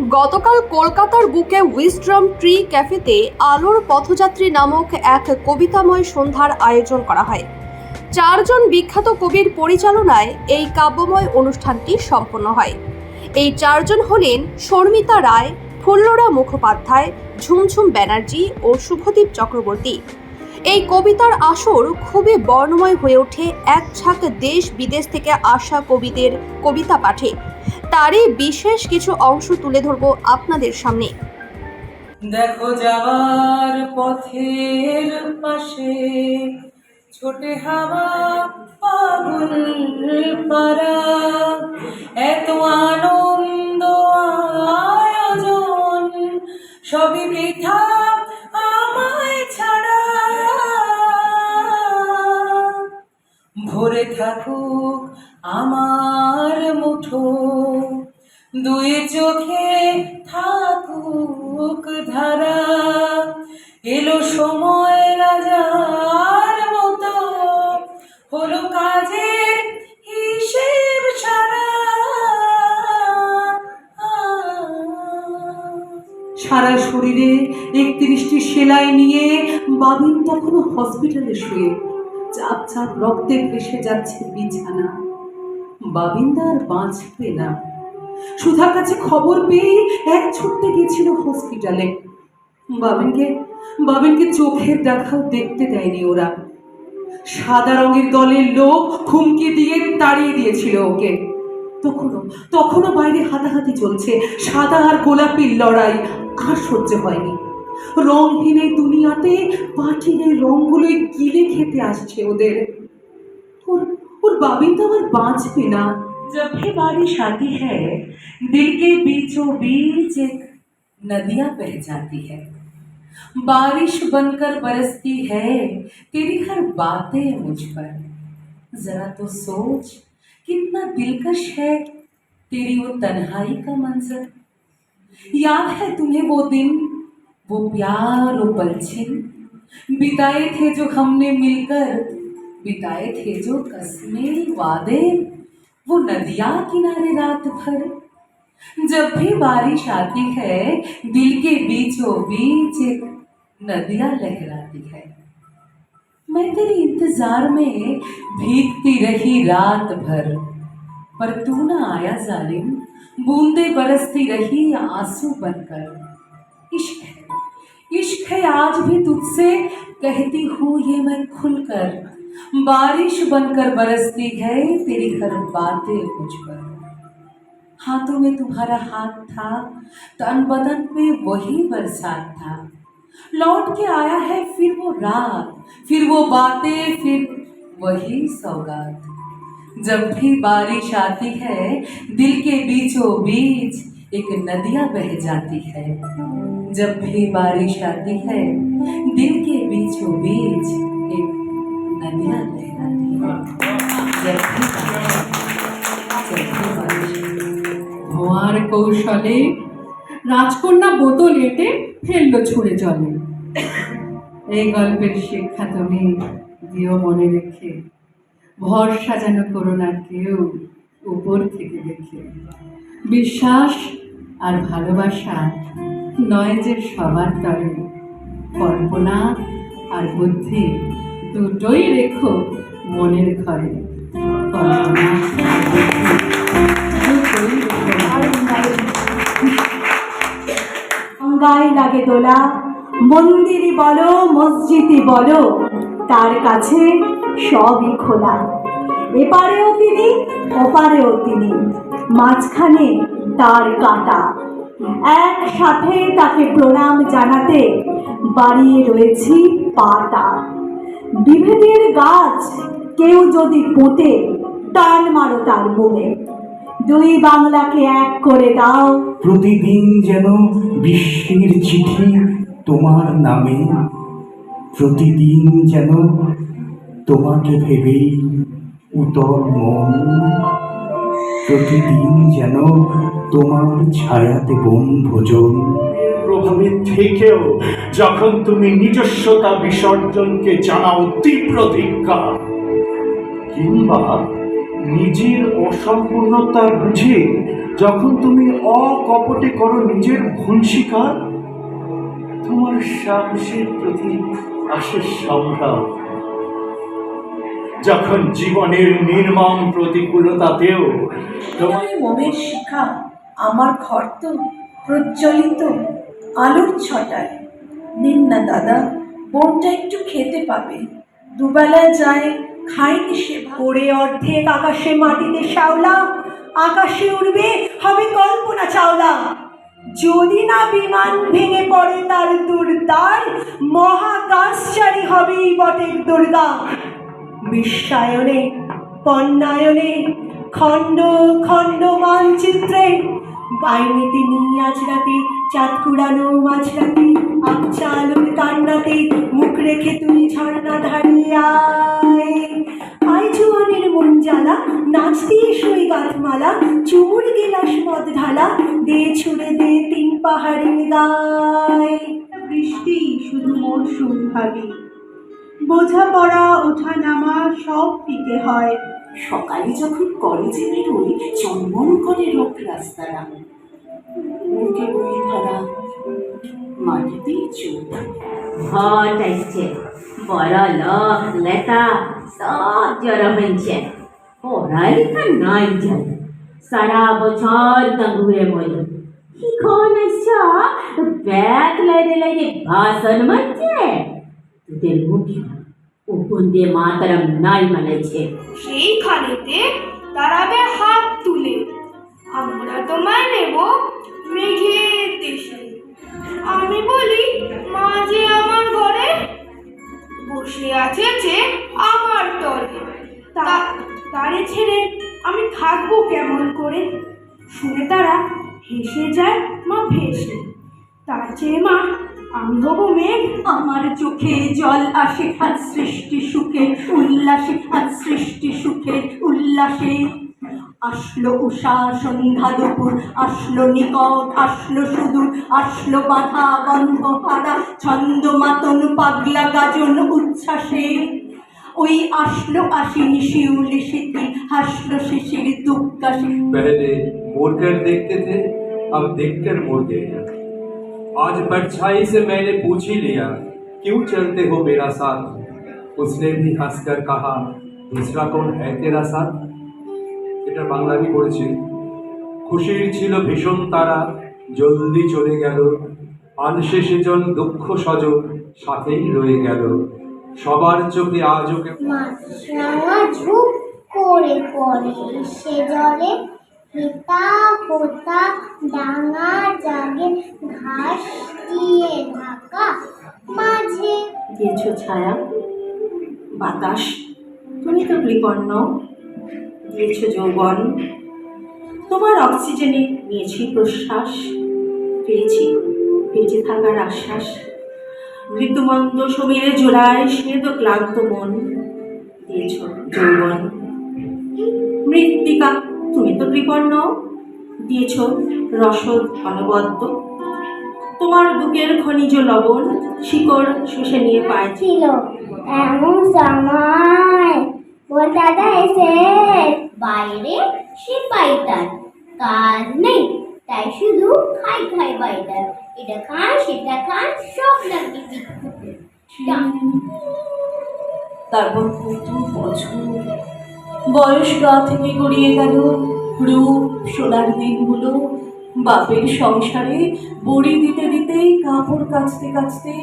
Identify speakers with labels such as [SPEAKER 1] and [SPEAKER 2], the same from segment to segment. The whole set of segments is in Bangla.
[SPEAKER 1] গতকাল কলকাতার বুকে উইস্ট্রম ট্রি ক্যাফেতে আলোর পথযাত্রী নামক এক কবিতাময় সন্ধ্যার আয়োজন করা হয়। চারজন বিখ্যাত কবির পরিচালনায় এই কাব্যময় অনুষ্ঠানটি সম্পন্ন হয়। এই চারজন হলেন শর্মিতা রায়, ফুল্লরা মুখোপাধ্যায়, ঝুমঝুম ব্যানার্জি ও শুভদীপ চক্রবর্তী। এই কবিতার আসর খুবই বর্ণময় হয়ে ওঠে এক ঝাঁক দেশ বিদেশ থেকে আসা কবিদের কবিতা পাঠে। তারই বিশেষ কিছু অংশ তুলে ধরবো আপনাদের সামনে।
[SPEAKER 2] দেখো যাওয়ার পথের পাশে ছোটে হাওয়া পাগল পারা এত আনন্দ আয়োজন সবই বৃথা আমায় ছাড়া। ভরে থাকুক আমার মুঠো। দুই চোখে থাকুক ধারা। এলো সময় রাজার মতো। হলো কাজের হিসেব সারা। সারা শরীরে একত্রিশটি সেলাই নিয়ে বাবিন তখনও হসপিটালে শুয়ে। চাপ চাপ রক্তে ভেসে যাচ্ছে বিছানা। বাবিন্দা আর বাঁচবে না। সুধার কাছে খবর পেয়ে এক ছুটতে গিয়েছিল হসপিটালে বাবিনকে বাবিনকে চোখের দেখাও দেখতে দেয়নি ওরা। সাদা রঙের দলের লোক হুমকি দিয়ে তাড়িয়ে দিয়েছিল ওকে। তখনও তখনও বাইরে হাতাহাতি চলছে। সাদা আর গোলাপির লড়াই আর সহ্য হয়নি। রংহীন এই দুনিয়াতে পাটির এই রঙগুলোই গিলে খেতে আসছে ওদের ওর ওর বাবিন তো আবার বাঁচবে না जब भी बारिश आती है दिल के बीचों बीच एक नदियां बह जाती है बारिश बनकर बरसती है तेरी हर बातें मुझ पर जरा तो सोच कितना दिलकश है तेरी वो तन्हाई का मंजर याद है तुम्हें वो दिन वो प्यार वो पलछिन बिताए थे जो हमने मिलकर, बिताए थे जो कस्में वादे। वो नदिया किनारे रात भर। जब भी बारिश आती है, दिल के बीचों बीच नदियाँ लहराती है। मैं तेरे इंतज़ार में भीगती रही रात भर। पर तू ना आया जालिम, बूंदे बरसती रही आँसू बनकर। इश्क इश्क है आज भी तुझसे, कहती हूँ ये मैं खुलकर। बारिश बनकर बरसती है, तेरी हर बातें मुझ पर। हाथों में तुम्हारा हाथ था, तन बदन पे वही बरसात था। लौट के आया है फिर वो रात, फिर वो बातें, फिर वही सौगात। जब भी बारिश आती है, दिल के बीचों बीच एक नदियाँ बह जाती है। जब भी बारिश आती है दिल के बीचों बीच एक नदियाँ लहराती है जब भी बारिश जब भी बारिश
[SPEAKER 3] ধোঁয়ার কৌশলে রাজকন্যা বোতল এঁটে ফেললো ছুঁড়ে জলে এই গল্পের শিক্ষা তুমি দিও মনে রেখে ভরসা যেন করো না কেউ উপর থেকে দেখে বিশ্বাস আর ভালোবাসা নয় যে সবার তরে। কল্পনা আর বুদ্ধি দুটোই রেখো মনের ঘরে।
[SPEAKER 4] গায়ে লাগে দোলা, মন্দিরই বলো, মসজিদই বলো, তার কাছে সবই খোলা। এপারেও তিনি, ওপারেও তিনি, মাঝখানে তার কাটা। একসাথে তাকে প্রণাম জানাতে বাড়িয়ে রয়েছি পাটা। বিভেদের গাছ কেউ যদি পোঁতে, টান মারো তার মুখে দুই বাংলাকে এক করে দাও।
[SPEAKER 5] প্রতিদিন যেন বিশ্বের চিঠি তোমার নামে। প্রতিদিন যেন তোমাকে ভেবেই উতর মন। প্রতিদিন যেন তোমার ছায়াতে বন ভোজন।
[SPEAKER 6] প্রভাবে থেকেও যখন তুমি নিজস্বতা বিসর্জনকে জানাও তীব্র ধিক্কার, কিংবা নিজের অসম্পূর্ণতা বুঝে যখন তুমি অকপটে করো নিজের ভুল স্বীকার, তোমার সাহসের প্রতি আসে সম্ভ্রম যখন জীবনের নির্মম প্রতিকূলতাতেও তোমার
[SPEAKER 4] মনের শিখা আমার ঘর তো প্রজ্বলিত আলোর ছটায়। নিন না দাদা, বোনটা একটু খেতে পাবে। দুবেলা যায় খায়নি সে পড়ে অর্ধেক আকাশে মাটিতে শাওলা আকাশে উড়বে, হবে কল্পনা চাওলা। যদি না বিমান ভেঙে পড়ে তার দুর্দার, মহাকাশচারী হবেই বটের দুর্গা। বিশ্বায়নে পণ্যায়নে, খণ্ড খণ্ড মানচিত্রে। বাইনেতে নিয়ে আজ রাতে, চাঁদ কুড়ানো মাঝরাতে আচ্ছা আলোর কান্নাতে মুখ রেখে তুই ঝর্ণা ধারিয়ে আয়। জুয়ানের মন জ্বালা নাচ দিয়ে সই গাঁথমালা, চুমুর গেলাস মদ ঢালা দে ছুড়ে দে তিন পাহাড়ের গায়। বৃষ্টি শুধু মরশুম ভাবি। বোঝাপড়া ওঠা নামা সব দিকে হয়।
[SPEAKER 2] সকালে যখন কলেজে বেরোই চন্মন করে লোক রাস্তারা মুখে বই ধরা। মাটিতেই
[SPEAKER 7] আসছে। বড় লোক লেটা সব জড়ো হয়েছে। পড়ালেখা নাই জানে। সারা বছর এখন আসছ? ব্যাগ লাইরে লাইরে ভাষণ মারছে। তোদের মুখে উপন দিয়ে মাতারাম নাই মানাইছে
[SPEAKER 8] সেইখানেতে দাঁড়াবে হাত তুলে, আমরা তোমায় নেব মেঘের দেশে। আমি বলি মা যে আমার ঘরে বসে আছে যে আমার তরে তা, তারে ছেড়ে আমি থাকব কেমন করে? শুনে তারা হেসে যায় মা ভেসে। তার চেয়ে মা আমি হব মেঘ
[SPEAKER 4] আমার চোখে জল আসে আজ সৃষ্টি সুখে উল্লাসে আজ সৃষ্টি সুখে উল্লাসে আসলো উষা সন্ধ্যা দুপুর আসলো নিকট আসলো সুদূর আসলো বাধা বন্ধ হারা ছন্দ মাতন পাগলা গাজন উচ্ছ্বাসে ওই আসলো আসিনি শিউলি শীতি হাসলো শিশির দুঃখাসে
[SPEAKER 9] पहले मोड़कर देखते थे अब देखकर मोड़ गए आज परछाई से मैंने पूछ ही लिया क्यों चलते हो मेरा साथ उसने भी हंसकर कहा दूसरा कौन है तेरा साथ এটা বাংলাবি করেছে খুশির ছিল ভীষণ তারা জলদি চলে গেল আনসে সেজন দুঃখ সজ সাথেই রয়ে গেল সবার চোখে আজও কেমন
[SPEAKER 10] মাছরাঙা ঝুপ করে পড়ে সে জলে হেতা হোতা ডাঙা জাগে, ঘাস দিয়ে ঢাকা মাঝে।
[SPEAKER 4] দিয়েছ ছায়া, বাতাস, তুমি তো বিপন্ন দিয়েছ যৌবন, তোমার অক্সিজেনে নিয়েছি প্রশ্বাস। পেয়েছি বেঁচে থাকার আশ্বাস। ঋতুমন্দ সমীরে জোড়ায় সে তো ক্লান্ত মন। দিয়েছ যৌবন, মৃত্তিকা তুমি তো বিপন্ন দিয়েছ রসদ অনবদ্য। তোমার বুকের খনিজ লবণ শিকড় শুষে নিয়ে পায়
[SPEAKER 10] ছিল এমন সময় বল দাদা এসে বাইরে সিপাইটার কাজ নেই তাই শুধু খাই খাই বাইটার এটা খান সেটা খান সব বিক্ষুব্ধ
[SPEAKER 4] তারপর কত বছর বয়স গা থেকে গড়িয়ে গেল। রূপ, সোনার দিনগুলো, বাপের সংসারে বড়ি দিতে দিতেই, কাপড় কাচতে কাচতে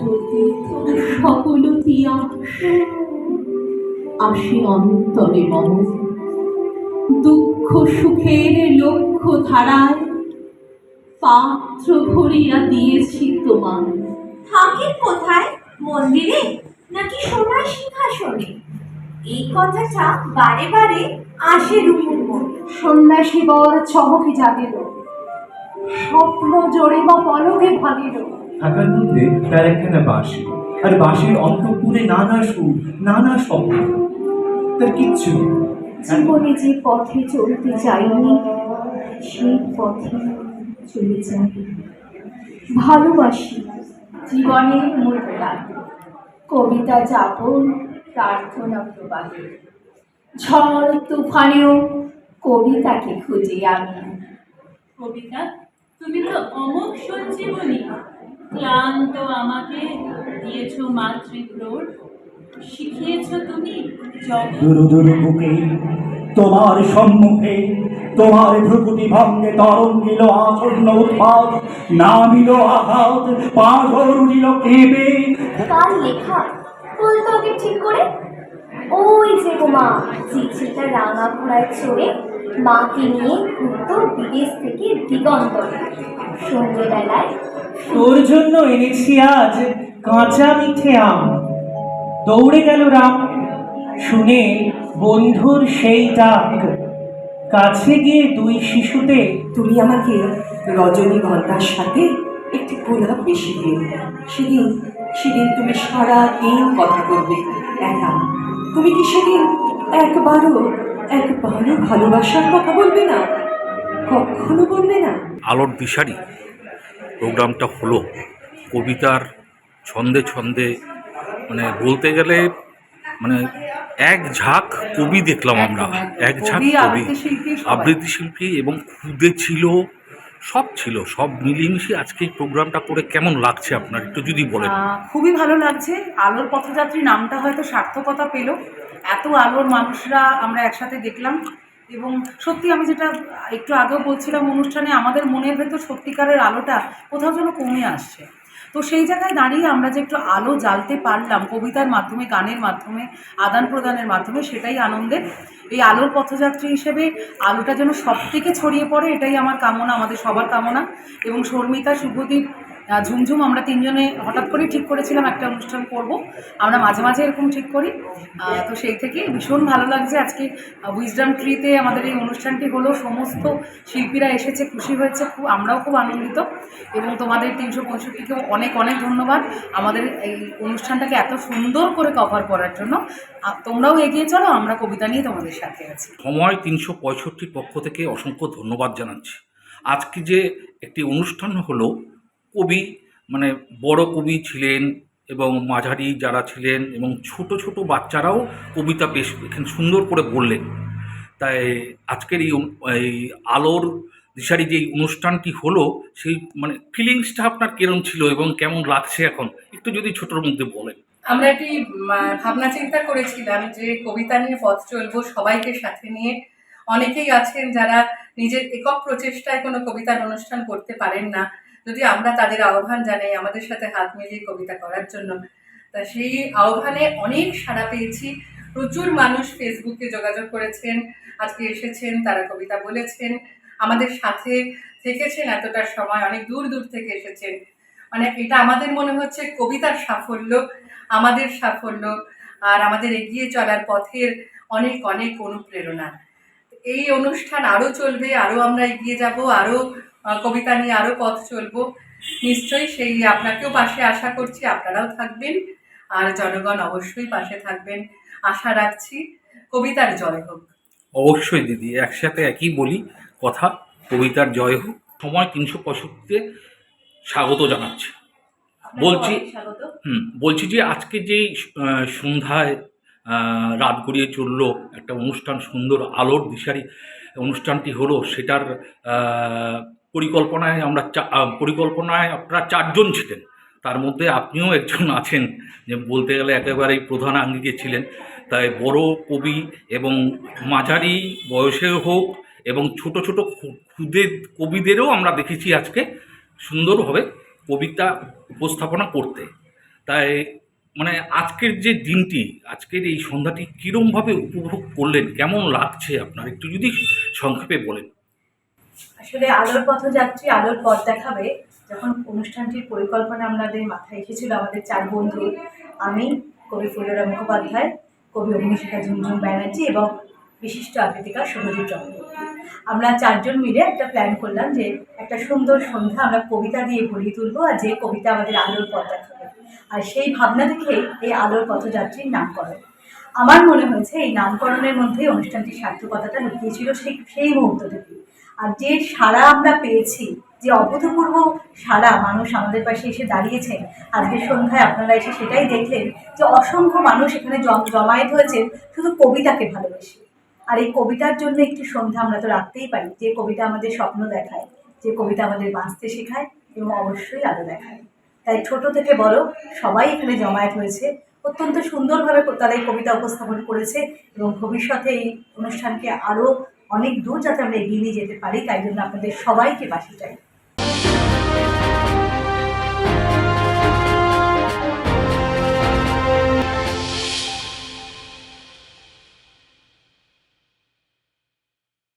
[SPEAKER 4] ধরতে তোর সকল তিয়া আসে অন্তরে মম দুঃখ সুখের লক্ষ্য ধারায় পাত্র ভরিয়া দিয়েছি তোমার
[SPEAKER 11] থাকেন কোথায়? মন্দিরে? নাকি সোনার সিংহাসনে? এই কথাটা বারে বারে আসে রুমুর মনে।
[SPEAKER 4] সন্ন্যাসী বর চমকে জাগিল। স্বপ্ন জোরে বা পলকে ভাগিল।
[SPEAKER 5] থাকার মধ্যে তার একখানা বাঁশি। আর বাঁশির অন্তপুরে নানা সুর নানা শব্দ তার কিচ্ছু
[SPEAKER 4] জীবনে যে পথে চলতে চাইনি সেই পথে চলে যাই ভালোবাসি জীবনের মুদ্রা কবিতা যাপন প্রার্থনা প্রবাহে। ঝড় তুফানেও
[SPEAKER 10] কবিতাকে খুঁজি আমি।
[SPEAKER 12] কবিতা তুমি তো অমোঘ সঞ্জীবনী। ক্লান্ত আমাকে দিয়েছ মাতৃক্রোড় শিখিয়েছ তুমি
[SPEAKER 13] দুরু দুরু বুকে তোমার সম্মুখে তোমার ভ্রুকুটি ভঙ্গে তরঙ্গিল আসন্ন উৎপাত নামিল আঘাত পাথর উঠিল কেঁপে।
[SPEAKER 10] কার লেখা বলতো আগে ঠিক করে? ওই যে মা চিঠিটা রাঙা ঘোড়ায় চড়ে মাকে নিয়ে ঘুরতো বিদেশ থেকে দিগন্তরে সন্ধ্যেবেলায়
[SPEAKER 13] তোর জন্য এনেছি আজ কাঁচা মিঠে আম। দৌড়ে গেল রাম। শুনে বন্ধুর সেই ডাক কাছে গিয়ে দুই শিশুতে
[SPEAKER 2] তুমি আমাকে রজনীগন্ধার সাথে একটি গোলাপ বেশি দিও সেদিন সেদিন তুমি সারা দিন কথা বলবে একা। তুমি কি সেদিন একবারও একবারও ভালোবাসার কথা বলবে না? কখনো বলবে না?
[SPEAKER 14] আলোর দিশারি। প্রোগ্রামটা হলো। কবিতার ছন্দে ছন্দে মানে বলতে গেলে মানে এক ঝাঁক কবি দেখলাম আমরা। এক ঝাঁক
[SPEAKER 2] কবি,
[SPEAKER 14] কবি।
[SPEAKER 2] আবৃত্তি শিল্পী
[SPEAKER 14] আবৃত্তি শিল্পী এবং খুদে ছিল সব ছিল, সব মিলিয়ে আজকে এই প্রোগ্রামটা করে কেমন লাগছে আপনার? একটু যদি বলেন।
[SPEAKER 15] খুবই ভালো লাগছে। আলোর পথযাত্রী নামটা হয়তো সার্থকতা পেল। এত আলোর মানুষরা আমরা একসাথে দেখলাম। এবং সত্যি আমি যেটা একটু আগেও বলছিলাম অনুষ্ঠানে, আমাদের মনের ভেতর সত্যিকারের আলোটা কোথাও যেন কমে আসছে। তো সেই জায়গায় দাঁড়িয়ে আমরা যে একটু আলো জ্বালতে পারলাম কবিতার মাধ্যমে, গানের মাধ্যমে, আদান প্রদানের মাধ্যমে, সেটাই আনন্দের এই আলোর পথযাত্রী হিসেবে আলোটা যেন সব থেকে ছড়িয়ে পড়ে, এটাই আমার কামনা, আমাদের সবার কামনা। এবং শর্মিতা, শুভদীপ ঝুমঝুম আমরা তিনজনে হঠাৎ করে ঠিক করেছিলাম একটা অনুষ্ঠান করব। আমরা মাঝে মাঝে এরকম ঠিক করি। তো সেই থেকে ভীষণ ভালো লাগছে। আজকে উইজডাম ট্রিতে আমাদের এই অনুষ্ঠানটি হলো। সমস্ত শিল্পীরা এসেছে, খুশি হয়েছে, খুব, আমরাও খুব আনন্দিত। এবং তোমাদের তিনশো পঁয়ষট্টিকেও অনেক অনেক ধন্যবাদ আমাদের এই অনুষ্ঠানটাকে এত সুন্দর করে কভার করার জন্য। তোমরাও এগিয়ে চলো, আমরা কবিতা নিয়ে তোমাদের সাথে আছি।
[SPEAKER 14] সময় তিনশো পঁয়ষট্টির পক্ষ থেকে অসংখ্য ধন্যবাদ জানাচ্ছি। আজকে যে একটি অনুষ্ঠান হলো কবি মানে বড় কবি ছিলেন এবং মাঝারি যারা ছিলেন এবং ছোট ছোট বাচ্চারাও কবিতা বেশ এখানে সুন্দর করে বললেন। তাই আজকের এই এই আলোর দিশারি যে অনুষ্ঠানটি হলো, সেই মানে ফিলিংসটা আপনার কেরম ছিল এবং কেমন লাগছে এখন? একটু যদি ছোটোর মধ্যে বলেন।
[SPEAKER 3] আমরা একটি ভাবনা চিন্তা করেছিলাম যে কবিতা নিয়ে পথ চলবো সবাইকে সাথে নিয়ে। অনেকেই আছেন যারা নিজের একক প্রচেষ্টায় কোনো কবিতার অনুষ্ঠান করতে পারেন না। যদি আমরা তাদের আহ্বান জানাই আমাদের সাথে হাত মিলিয়ে কবিতা করার জন্য, তা সেই আহ্বানে অনেক সাড়া পেয়েছি। প্রচুর মানুষ ফেসবুকে যোগাযোগ করেছেন, আজকে এসেছেন, তারা কবিতা বলেছেন, আমাদের সাথে থেকেছেন এতটা সময়, অনেক দূর দূর থেকে এসেছেন। মানে এটা আমাদের মনে হচ্ছে কবিতার সাফল্য, আমাদের সাফল্য, আর আমাদের এগিয়ে চলার পথের অনেক অনেক অনুপ্রেরণা। এই অনুষ্ঠান আরও চলবে, আরও আমরা এগিয়ে যাব, আরও কবিতা নিয়ে আরও পথ চলবো। নিশ্চয়ই সেই আপনাকেও পাশে আশা করছি আপনারাও থাকবেন। আর জনগণ অবশ্যই পাশে থাকবেন। আশা রাখছি কবিতার জয় হোক।
[SPEAKER 14] অবশ্যই দিদি একসাথে একই বলি কথা কবিতার জয় হোক। সময় তিনশো পঁয়ষট্টিতে স্বাগত জানাচ্ছি। বলছি
[SPEAKER 12] স্বাগত।
[SPEAKER 14] হুম বলছি যে আজকে যেই আহ, সন্ধ্যায় রাত গড়িয়ে চলল একটা অনুষ্ঠান সুন্দর আলোর দিশারি অনুষ্ঠানটি হলো সেটার আহ, পরিকল্পনায় আমরা পরিকল্পনায় আপনারা চারজন ছিলেন। তার মধ্যে আপনিও একজন আছেন, যে বলতে গেলে একেবারেই প্রধান আঙ্গিকে ছিলেন। তাই বড় কবি এবং মাঝারি বয়সের হোক এবং ছোট ছোট ক্ষুদে কবিদেরও আমরা দেখেছি আজকে সুন্দরভাবে কবিতা উপস্থাপনা করতে। তাই মানে আজকের যে দিনটি, আজকের এই সন্ধ্যাটি কীরমভাবে উপভোগ করলেন, কেমন লাগছে আপনার? একটু যদি সংক্ষেপে বলেন।
[SPEAKER 15] আসলে আলোর পথযাত্রী আলোর পথ দেখাবে যখন অনুষ্ঠানটির পরিকল্পনা আমাদের মাথায় এসেছিল। আমাদের চার বন্ধু, আমি, কবি ফুলরা মুখোপাধ্যায়, কবি অগ্নিশিখা ঝুমঝুম ব্যানার্জি এবং বিশিষ্ট আবৃত্তিকা শুভদীপ চক্রবর্তী। আমরা চারজন মিলে একটা প্ল্যান করলাম যে একটা সুন্দর সন্ধ্যা আমরা কবিতা দিয়ে ভরিয়ে তুলবো আর যে কবিতা আমাদের আলোর পথ দেখাবে। আর সেই ভাবনা দেখে এই আলোর পথযাত্রীর নামকরণ। আমার মনে হয়েছে এই নামকরণের মধ্যে অনুষ্ঠানটির সার্থকতাটা লুকিয়েছিল সেই সেই মুহূর্ত থেকে আর যে সারা আমরা পেয়েছি, যে অভূতপূর্ব সারা মানুষ আমাদের পাশে এসে দাঁড়িয়েছেন, আজকে সন্ধ্যায় আপনারা এসে সেটাই দেখলেন যে অসংখ্য মানুষ এখানে জম- জমায়েত হয়েছেন শুধু কবিতাকে ভালোবেসে। আর এই কবিতার জন্য একটি সন্ধ্যা আমরা তো রাখতেই পারি, যে কবিতা আমাদের স্বপ্ন দেখায়, যে কবিতা আমাদের বাঁচতে শেখায় এবং অবশ্যই আলো দেখায়। তাই ছোট থেকে বড় সবাই এখানে জমায়েত হয়েছে, অত্যন্ত সুন্দরভাবে এই কবিতা উপস্থাপন করেছে এবং ভবিষ্যতে এই অনুষ্ঠানকে আরও অনেক দূর যাতে আমরা এগিয়ে নিয়ে যেতে পারি তাই জন্য আপনাদের সবাইকে বাসি চাই।